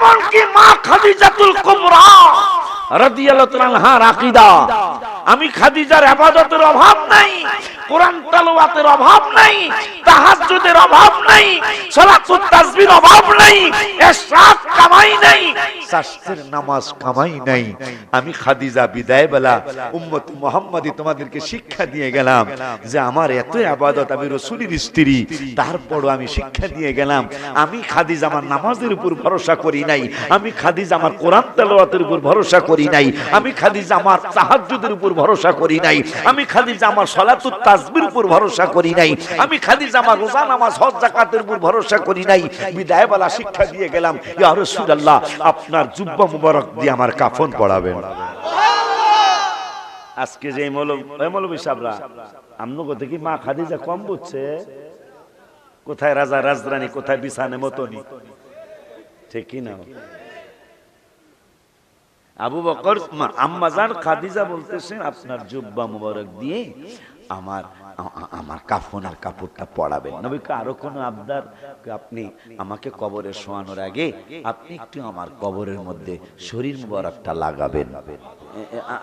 এমনকি মা খাদিজাতুল কুবরা রাদিয়াল্লাহু তাআলার আকীদা। আমি খাদিজার ইবাদতের অভাব নাই। কোরআন তেলাওয়াতের অভাব নাই, তাহাজ্জুদের অভাব নাই, সালাতুত তাসবির অভাব নাই ইশরাক কামাই নাই শাস্ত্রের নামাজ কামাই নাই। আমি খাদিজা বিদায় বেলা উম্মত মুহাম্মাদি তোমাদেরকে শিক্ষা দিয়ে গেলাম যে আমার এত ইবাদত আমি রাসূলের স্ত্রী, তারপরও আমি শিক্ষা দিয়ে গেলাম। আমি খাদিজা আমার নামাজের উপর ভরসা করি নাই, আমি খাদিজা আমার কোরআন তেলাওয়াতের উপর ভরসা করি নাই, আমি খাদিজা আমার তাহাজ্জুদের উপর ভরসা করি নাই, আমি খাদিজা আমার সালাতুত তাসবির উপর ভরসা করি নাই। আমি খাদিজা আমার রোজা নামাজ, হজ যাকাতের উপর ভরসা করি নাই। বিদায় বেলা শিক্ষা দিয়ে গেলাম, ইয়া রাসূলুল্লাহ, আপনার জুব্বা মুবারক দিয়ে আমার কাফন পড়াবেন। আজকে যে মৌলব মৌলবী সাবরা আমনগো দেখি মা খাদিজা কম বুঝছে। কোথায় রাজা রাজরানী, কোথায় বিছানে মতনি? ঠিক কি না? আবু বকর আম্মাজান খাদিজা বলতেছেন, আপনার জুব্বা মুবারক দিয়ে আমার আমার কাফন আর কাপড়টা পড়াবেন নবীকে আরও কোনো আবদার? আপনি আমাকে কবরে শোয়ানোর আগে আপনি একটু আমার কবরের মধ্যে শরীর মুবারকটা লাগাবেন।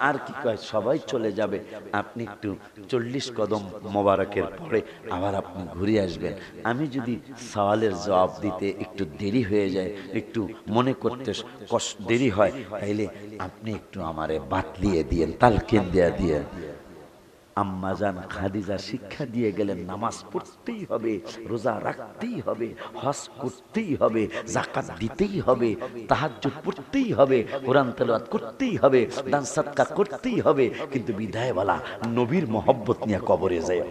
আর কি কয়? সবাই চলে যাবে। আপনি একটু চল্লিশ কদম মোবারকের পরে আবার আপনি ঘুরে আসবেন। আমি যদি সওয়ালের জবাব দিতে একটু দেরি হয়ে যায়, একটু মনে করতে দেরি হয়, তাইলে আপনি একটু আমারে বাতলিয়ে দিয়েন, তালকেন দেয়া দিয়ে আম্মাজান খাদিজা শিক্ষা দিয়ে গেলেন, নামাজ পড়তেই হবে, রোজা রাখতেই হবে, হজ করতেই হবে জাকাত দিতেই হবে, তাহাজ্জুদ পড়তেই হবে, কোরআন তেলাওয়াত করতেই হবে, দান সাদকা করতেই হবে, কিন্তু বিদায়ওয়ালা নবীর মহব্বত নিয়ে কবরে যায়।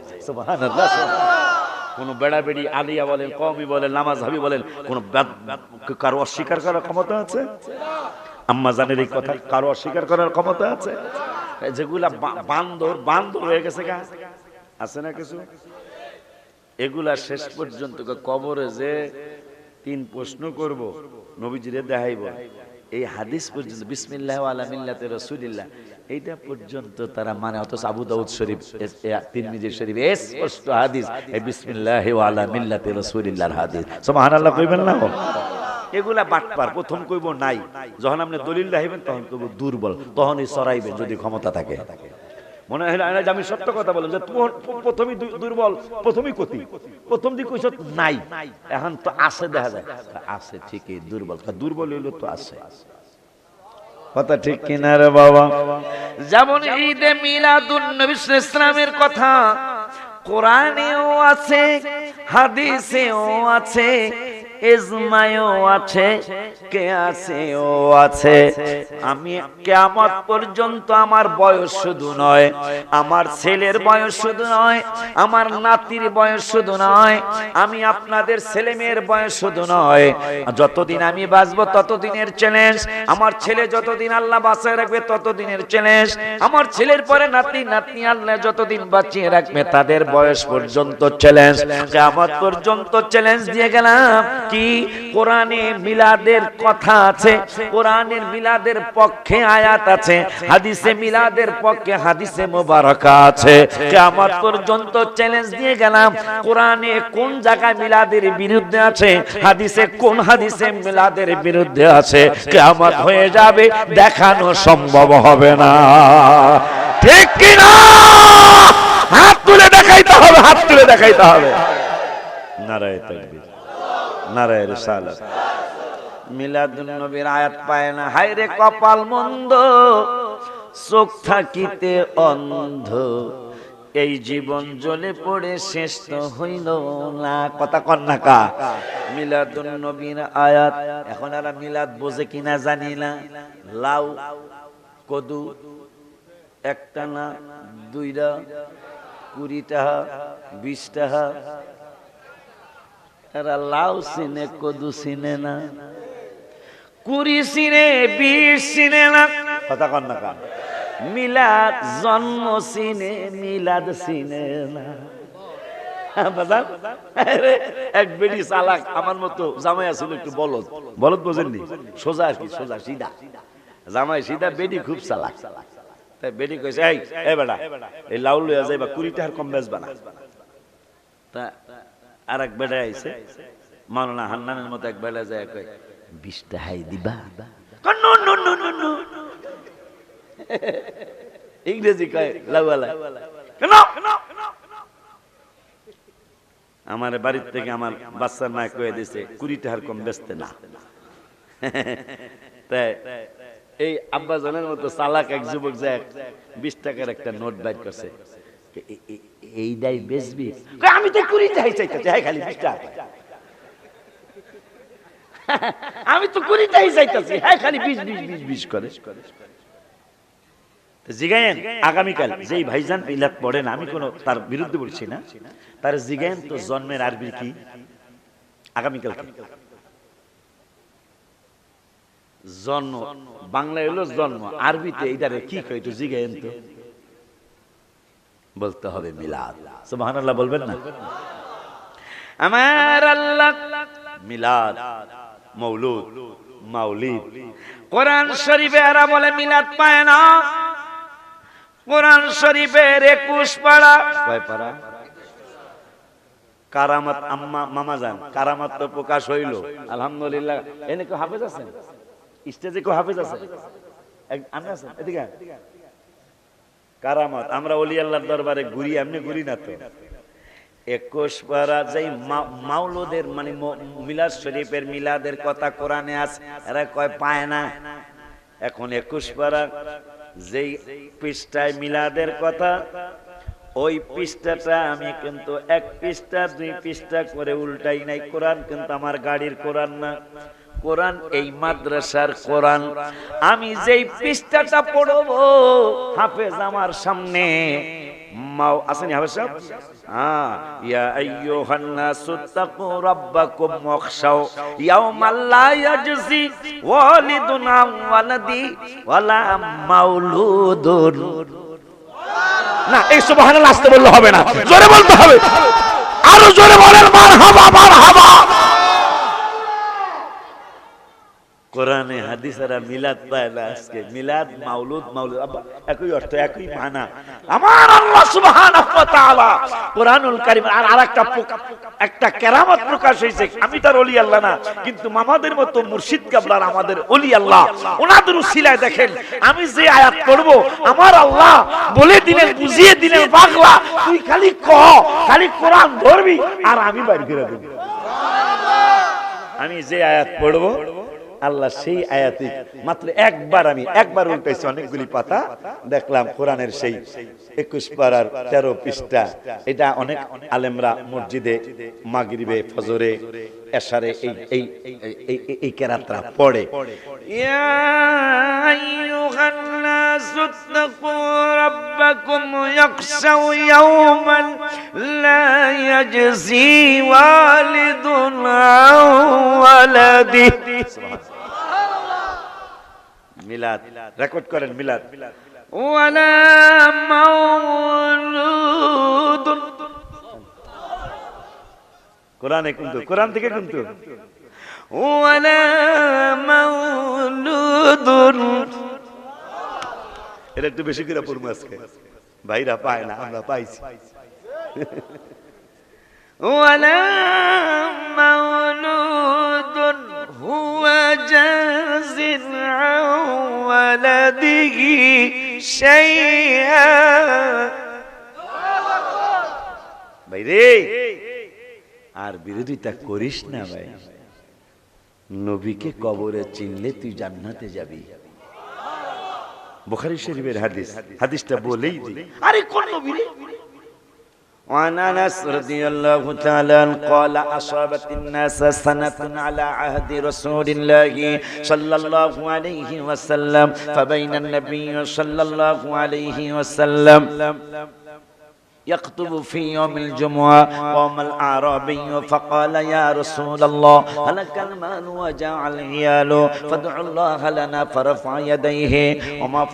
কোন বেড়া বেড়ি আলিয়া বলেন কমি বলেন নামাজ হাবি বলেন, কোন কারও অস্বীকার করার ক্ষমতা আছে? আম্মা জানের এই কথা, কারও অস্বীকার করার ক্ষমতা আছে? যেগুলা বান্দর বান্দর হয়ে গেছে গা। আছে না কিছু? এগুলা শেষ পর্যন্ত কবরে যে তিন প্রশ্ন করব, নবীজিরে দেখাইব। এই হাদিস পর্যন্ত, বিসমিল্লাহ আলা মিল্লাতে রাসূলিল্লাহ, এইটা পর্যন্ত তারা মানে অথচ আবু দাউদ শরীফ, এস- এ- তিরমিজি শরীফ এ স্পষ্ট হাদিস, এই বিসমিল্লাহ আলা মিল্লাতে রাসূলিল্লাহর হাদিস। সুবহানাল্লাহ, কইবেন না? এগুলা বাটপার প্রথম কইব নাই। যখন আপনি দলিল রাখিবেন তখন কইব দুর্বল তখনই সরাইবেন যদি ক্ষমতা থাকে। মনে হয় না আমি সত্য কথা বললাম যে প্রথমই দুর্বল প্রথমই ক্ষতি। প্রথম দিক কইছ নাই। এখন তো আছে দেখা যায়। আছে ঠিকই দুর্বল। দুর্বল হইল তো আছে। কথা ঠিক কিনা রে বাবা? যেমন ঈদে মিলাদুন নবী ইসলামের কথা কোরআনেও আছে হাদিসেও আছে। ইজমায়ও আছে কে আছে। আছে আমি কেয়ামত পর্যন্ত আমার বয়স শুধু নয়, আমার ছেলের বয়স শুধু নয়, আমার নাতির বয়স শুধু নয়, আমি আপনাদের ছেলে মেয়ের বয়স শুধু নয়। যতদিন আমি বাঁচবো ততদিনের চ্যালেঞ্জ আমার ছেলে যতদিন আল্লাহ বাঁচায় রাখবে ততদিনের চ্যালেঞ্জ আমার ছেলের পরে নাতি, নাতনি আল্লাহ যতদিন বাঁচিয়ে রাখবে, তাদের বয়স পর্যন্ত চ্যালেঞ্জ কেয়ামত পর্যন্ত চ্যালেঞ্জ দিয়ে গেলাম কি? কোরআনে মিলাদের কথা আছে, কোরআনের মিলাদের পক্ষে আয়াত আছে, হাদিসে মিলাদের পক্ষে হাদিসে মোবারকা আছে। কেয়ামত পর্যন্ত চ্যালেঞ্জ দিয়ে গেলাম, কোরআনে কোন জায়গায় মিলাদের বিরুদ্ধে আছে, হাদিসে কোন হাদিসে মিলাদের বিরুদ্ধে আছে, কেয়ামত হয়ে যাবে, দেখানো সম্ভব হবে না। ঠিক কি না? হাত তুলে দেখাইতে হবে, হাত তুলে দেখাইতে হবে। নারায় নারায় রিসালাত। মিলাদুন নবীর আয়াত পায় না। হায় রে কপাল মন্দ, চোখ থাকিতে অন্ধ। এই জীবন জ্বলে পড়ে শেষ তো হইল না। কথা কন্যা কা। মিলাদুন নবীর আয়াত, এখন আর মিলাদ বোঝে কিনা জানি না। লাউ, কদু একটা না দুইটা কুড়ি টাকা বিশ টাকা এরা লাউ সিনে, কদু সিনে না। কুড়ি সিনে, বিশ সিনে না। কথা কন না কান? মিলাদ জন্ম সিনে, মিলাদ সিনে না। এক বেডি চালাক আমার মতো জামাই আছিল, একটু বলদ। বলদ বোঝেননি? সোজা আর কি, সোজা, সিধা। জামাই, সিধা বেডি খুব চালাক। তাই বেডি কইছে, এই বেটা, এই লাউ লইয়া যাইবা কুড়ি টাকার কম বেচবা না। তা আর এক বেড়া আইছে। মাওলানা হান্নানের মতো এক বেড়া যায় কয় বিশটা হাই দিবা. ইংরেজি কয়, লাউয়ালা। আমার বাড়ির থেকে আমার বাচ্চার না কয়ে দিছে, কুড়ি টাকার কম বেচতে না। তাই এই আব্বাজনের মতো চালাক এক যুবক যায়, বিশ টাকার একটা নোট বাইর করছে। এইটাই বেচবি আমি তো কুড়ি টাকাই চাইতেছি হ্যাঁ খালি বিশ টাকা। আমি তো কুড়ি টাকাই চাইতেছি হ্যাঁ খালি বিশ বিশ বিশ বিশ করে। জিগায়েন আগামীকাল যেই ভাইজান ইলাত পড়েন আমি কোনো তার বিরুদ্ধে বলছি না। তার জিগায়েন তো জন্মের আরবি কি? আগামীকাল জন্ম। বাংলায় হলো জন্ম। আরবিতে এইটারে কি কয় একটু জিগায়েন তো। বলতে হবে মিলাদ। সুবহানাল্লাহ বলবেন না? আমার আল্লাহ মিলাদ মৌলুদ মাউলিদ। কোরআন শরীফে এরা বলে মিলাদ পায় না। কোরআন শরীফের একুশ পাড়া। কয় পাড়া? কারামাত আম্মা মামা যান কারামাত তো প্রকাশ হইল। আলহামদুলিল্লাহ। এনে কেউ হাফেজ আছেন? স্টেজে কেউ হাফেজ আছে আমি আছেন? এদিকে। কারামত। আমরা অলি আল্লাহর দরবারে ঘুরি, এমনি ঘুরি না তো। একুশ পারা যেই মাওলুদের মানে মিলাদ শরীফের মিলাদের কথা কোরআনে আছে, এরা কয়, পায় না। এখন একুশ পারা যেই পৃষ্ঠায় মিলাদের কথা, ওই পৃষ্ঠাটা আমি কিন্তু এক পৃষ্ঠা, দুই পৃষ্ঠা করে উল্টাই নাই। কোরআন কিন্তু আমার গাড়ির কোরআন না। কোরআন এই মাদ্রাসার কোরআন। আমি যেই পৃষ্ঠাটা পড়ব হাফেজ আমার সামনে। মাও আসেনি হাফেজ সাহেব? হ্যাঁ। ইয়া আইয়ুহান নাসু তাকু রাব্বাকুম ওয়াখশাও ইয়াওমাল লা ইয়াজজি ওয়ালিদুন আন ওয়ালাদি ওয়ালা মাউলুদুন। না এই সুবহানাল্লাহ আসতে বললে হবে না। জোরে বলতে হবে। আরও জোরে বলেন মারহাবা মারহাবা। কোরআনে হাদিসেরা মিলাদ পায় না আজকে। মিলাদ মাউলুদ মাউলুদ একই অর্থ, একই মানা। আমার আল্লাহ সুবহানাহু ওয়া তাআলা কোরআনুল কারিম আর আরেকটা একটা কেরামত প্রকাশ হয়েছে। আমি তার অলি আল্লাহ না, কিন্তু মামাদের মতো মুর্শিদ কাবলার আমাদের অলি আল্লাহ। ওনাদের উসিলায় দেখেন, আমি যে আয়াত পড়ব, আমার আল্লাহ বলে দিলেন, বুঝিয়ে দিলেন, পাগলা, তুই খালি ক, খালি কোরআন ধরবি, আর আমি বাইর করে দেব। আমি যে আয়াত পড়ব আল্লাহ সেই আয়াতে মাত্র একবার আমি একবার উল্টাইছি অনেকগুলি পাতা। দেখলাম কোরআনের সেই একুশ পাড়ার তেরো পৃষ্ঠা। এটা অনেক আলেমরা মসজিদে মাগরিবে ফজরে এশারে এই এই এই- এই কেরাতরা পড়ে। ইয়া আইয়ুহান নাসু তাকু রাব্বাকুম ইয়াখশাউ ইয়াওমান লা ইয়াজজি ওয়ালিদুন আন ওয়ালাদিহি মিলাদ রেকর্ড করেন মিলাদ। ওয়ালা মাউলুদুন কোরআনে কিন্তু কোরআন থেকে কিন্তু। ওয়ালা মাউলুদুন। এটা একটু বেশি করে পড়ব আজকে। ভাইরা পায় না আমরা পাইছি। ওয়ালা মাউলুদুন হুয়া জাযিন ولده شيئا ভাই রে আর বিরোধিতা করিস না ভাই নবীকে কবরে চিনলে তুই জান্নাতে যাবি বুখারী শরীফের হাদিস হাদিসটা বলেই দিই আরে কোন নবী রে وعن أنس رضي الله تعالى قال أصابت الناس سنة على عهد رسول الله صلى الله عليه وسلم فبين النبي صلى الله عليه وسلم. يخطب في يوم الجمعة قام الأعرابي فقال يا رسول الله هلك المال وجاع العيال فادعوا الله لنا فرفع يديه وما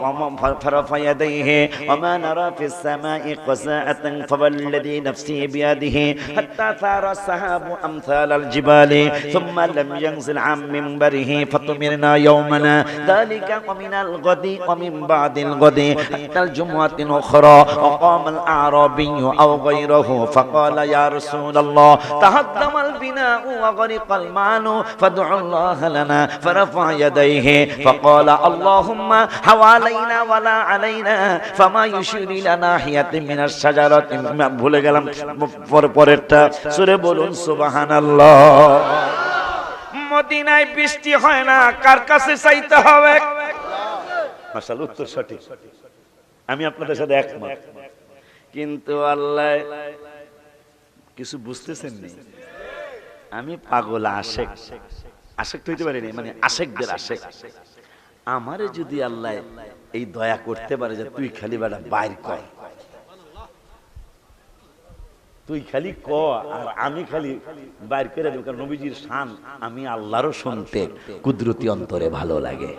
فرفع يديه وما نرى في السماء قساءة فوالذي نفسي بيده حتى ثار السحاب أمثال الجبال ثم لم ينزل عن منبره فطمرنا يومنا ذلك ومن الغد ومن بعد الغد حتى الجمعة الأخرى وقام الأعرابي أعرابي أو غيره فقال يا رسول الله تهدم البناء وغرق المال فادعوا الله لنا فرفع يديه فقال اللهم حوالينا ولا علينا فما يشير إلى ناحية من الشجرة ভুলে গেলাম পরে পরেরটা সুরে বলুন সুবহানাল্লাহ মদিনায় বৃষ্টি হয় না কার কাছে চাইতে হবে মাসাল উত্তর সঠিক আমি আপনাদের সাথে একমত কিন্তু আল্লাহ কিছু বুঝতেছেন নি আমি পাগল, আশেক। আশেক হইতে পারিনি মানে আশেকদের আশেক। আমারে যদি আল্লাহ এই দয়া করতে পারে যে তুই খালি বেড়া বাইর কর। তুই খালি ক আর আমি খালি বাইর করে দেব, কারণ নবীজির শান আমি আল্লাহরও শুনতে, কুদরতি অন্তরে ভালো লাগে।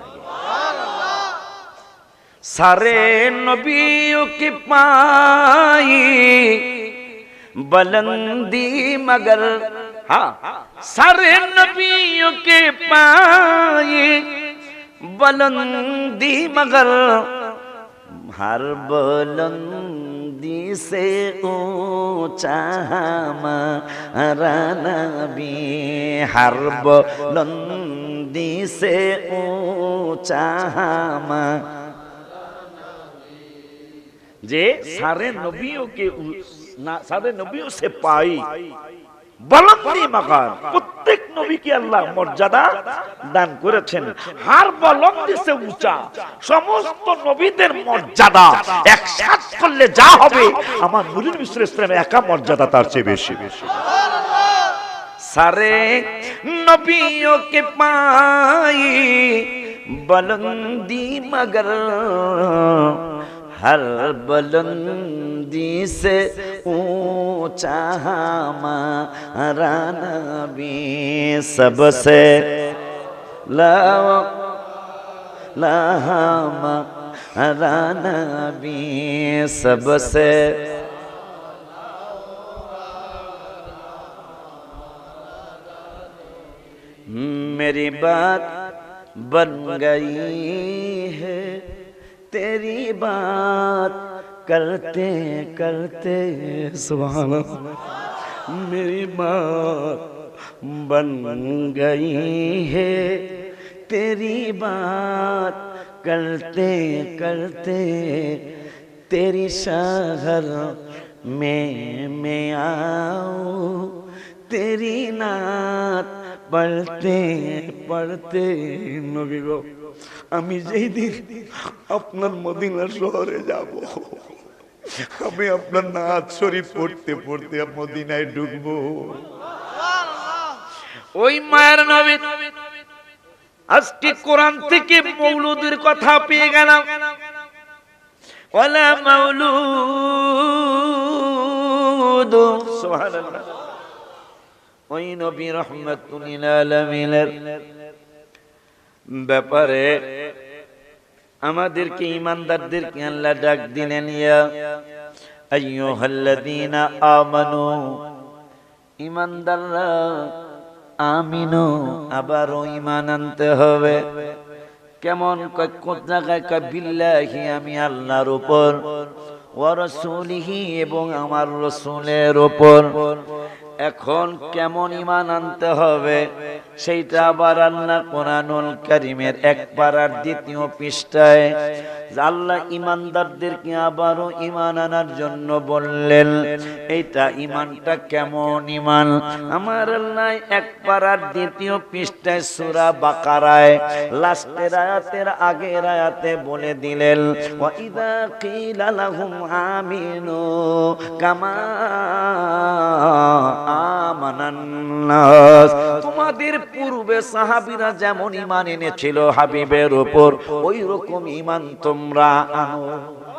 সারে নবীও কি পাই बुलंदी मगर हाँ सारे नबियों के पाए बुलंदी मगर हर बुलंदी से ऊंचा हमारा नबी हर बुलंदी से ऊंचा हमारा যে সারে নবীও কে না, সারে নবীও সে পাই। বলন্দি মাকাম প্রত্যেক নবীকে আল্লাহ মর্যাদা দান করেছেন। হার বলন্দি সে উঁচা, সমস্ত নবীদের মর্যাদা একসাথ করলে যা হবে, আমার নুরুল মিশ্র ইসলাম একা মর্যাদা তার চেয়ে বেশি। বেশি সারে নবীও কে পাই বলন্দি মগর हर बुलंदी से ऊँचा हमारा नबी सबसे लाओ लाहमा नबी सबसे मेरी बात बन गई है। तेरी बात करते करते सुबह मेरी बात बन बन गई है। तेरी बात करते करते, तेरी शहर में मैं आऊँ, तेरी नात पढ़ते पढ़ते, नबी আমি যেই দিন আপনার মদিনা শহরে যাব, আমি আপনার নাচ শরীফ পড়তে পড়তে মদিনায় ঢুকবো। ওই মায়ের নবী, আজকে কোরআন থেকে মৌলুদের কথা পেয়ে গেলাম। ওই নবী রহমাতুল আলামিনের ব্যাপারে আমাদেরকে ইমানদারদেরকে আল্লাহ ডাক দিলেন ইয়া আইয়ুহাল্লাযীনা আমানু, ইমানদাররা আমিনু, আবারও ইমান আনতে হবে। কেমন জায়গায় বিল্লাহি, আমি আল্লাহর উপর, ওয়া রাসূলিহি এবং আমার রসুলের উপর। এখন কেমন ইমান আনতে হবে সেইটা আবার আল্লাহ কোরআনুল কারিমের এক পাড়ার দ্বিতীয় পৃষ্ঠায় আল্লাহ ইমানদারদেরকে আবারও ইমান আনার জন্য বললেন, এইটা ইমানটা কেমন ইমান আমার আল্লাহ এক পাড়ার দ্বিতীয় পৃষ্ঠায় সুরা বাকারায় লাস্টের আয়াতের আগের আয়াতে বলে দিলেন, ওয়াইদা কিলা লাহুম আমিনু কামা আমানান্নাস। তোমাদের পূর্বে সাহাবীরা যেমন ঈমান এনেছিল হাবিবের উপর ওই রকম ঈমান তোমরা আনো